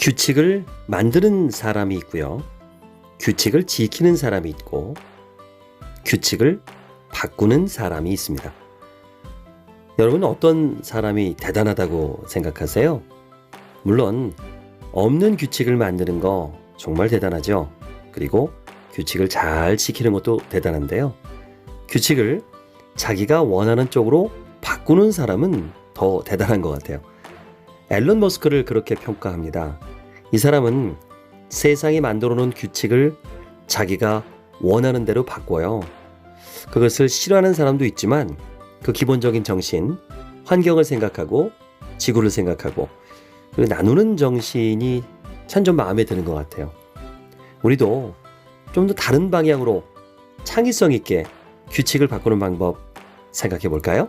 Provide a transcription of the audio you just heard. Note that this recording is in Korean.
규칙을 만드는 사람이 있고요. 규칙을 지키는 사람이 있고 규칙을 바꾸는 사람이 있습니다. 여러분 어떤 사람이 대단하다고 생각하세요? 물론 없는 규칙을 만드는 거 정말 대단하죠. 그리고 규칙을 잘 지키는 것도 대단한데요. 규칙을 자기가 원하는 쪽으로 바꾸는 사람은 더 대단한 것 같아요. 앨런 머스크를 그렇게 평가합니다. 이 사람은 세상이 만들어 놓은 규칙을 자기가 원하는 대로 바꿔요. 그것을 싫어하는 사람도 있지만 그 기본적인 정신, 환경을 생각하고 지구를 생각하고 그리고 나누는 정신이 참 좀 마음에 드는 것 같아요. 우리도 좀 더 다른 방향으로 창의성 있게 규칙을 바꾸는 방법 생각해 볼까요?